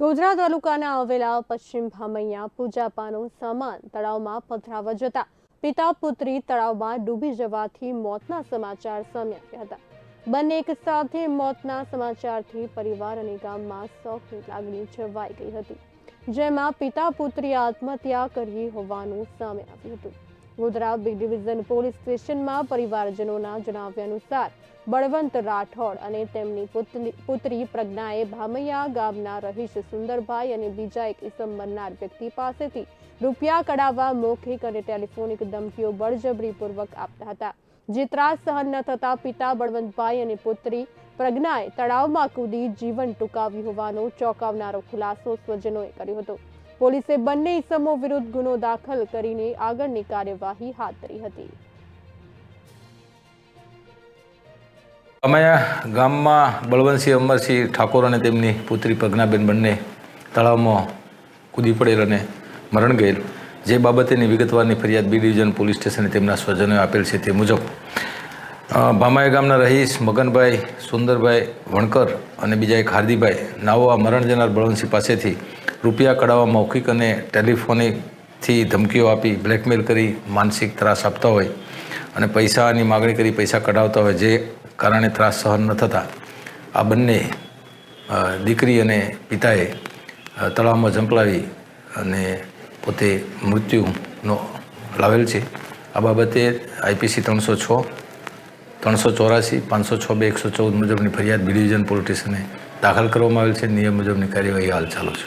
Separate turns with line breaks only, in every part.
ગોધરા તાલુકાના આવેલા પશ્ચિમ ભામૈયા પૂજાપાનો સામાન તળાવમાં પધરાવા જતા પિતા પુત્રી તળાવમાં ડૂબી જવાથી મોતના સમાચાર સામે આવ્યા હતા. બંને એક સાથે મોતના સમાચારથી પરિવાર અને ગામમાં શોકની લાગણી છવાઈ ગઈ હતી. જેમાં પિતા પુત્રી આત્મહત્યા કરી હોવાનું સામે આવ્યું હતું. ગોધરા બી ડિવિઝન પોલીસ સ્ટેશનમાં પરિવારજનોના જણાવ્યા અનુસાર બળવંત રાઠોડ અને તેમની પુત્રી પ્રજ્ઞાએ ભામૈયા ગામના રહીશ સુંદરભાઈ અને બીજા એક ઇસમ મરનાર વ્યક્તિ પાસેથી રૂપિયા કઢાવવા મૌખિક અને ટેલિફોનિક ધમકીઓ બળજબરીપૂર્વક આપતા હતા. જે ત્રાસ સહન ન થતા પિતા બળવંતભાઈ અને પુત્રી પ્રજ્ઞાએ તળાવમાં કૂદી જીવન ટૂંકાવ્યું હોવાનો ચોંકાવનારો ખુલાસો સ્વજનોએ કર્યો હતો. પોલીસે બંને ઇસમો વિરુદ્ધ ગુનો દાખલ કરીને આગળની કાર્યવાહી હાથ ધરી હતી.
અમે ગામમાં બળવંતસિંહ અમરસિંહ ઠાકોર અને તેમની પુત્રી પ્રજ્ઞાબેન બંને તળાવમાં કૂદી પડેલ અને મરણ ગયેલ. જે બાબતેની વિગતવારની ફરિયાદ બી ડિવિઝન પોલીસ સ્ટેશને તેમના સ્વજનોએ આપેલ છે તે મુજબ ભામાયા ગામના રહીશ મગનભાઈ, સુંદરભાઈ વણકર અને બીજા એક હાર્દીભાઈ નાઓ આ મરણ જનાર બળવંતસિંહ પાસેથી રૂપિયા કઢાવવા મૌખિક અને ટેલિફોનિકથી ધમકીઓ આપી બ્લેકમેલ કરી, માનસિક ત્રાસ આપતા હોય અને પૈસાની માગણી કરી પૈસા કઢાવતા હોય જે કારણે ત્રાસ સહન ન થતા. આ બંને દીકરી અને પિતાએ તળાવમાં ઝંપલાવી અને પોતે મૃત્યુનો લાવેલ છે. આ બાબતે આઈપીસી ત્રણસો છ, ત્રણસો ચોરાસી, પાંચસો છ બે એકસો ચૌદ મુજબની ફરિયાદ બી ડિવિઝન પોલીસ સ્ટેશને દાખલ કરવામાં આવેલ છે. નિયમ મુજબની કાર્યવાહી હાલ ચાલુ છે.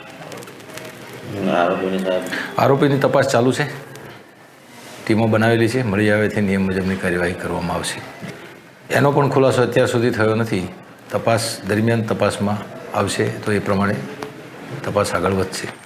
આરોપીની તપાસ ચાલુ છે. ટીમો બનાવેલી છે. મળી આવેથી નિયમ મુજબની કાર્યવાહી કરવામાં આવશે. એનો પણ ખુલાસો અત્યાર સુધી થયો નથી. તપાસ દરમિયાન તપાસમાં આવશે તો એ પ્રમાણે તપાસ આગળ વધશે.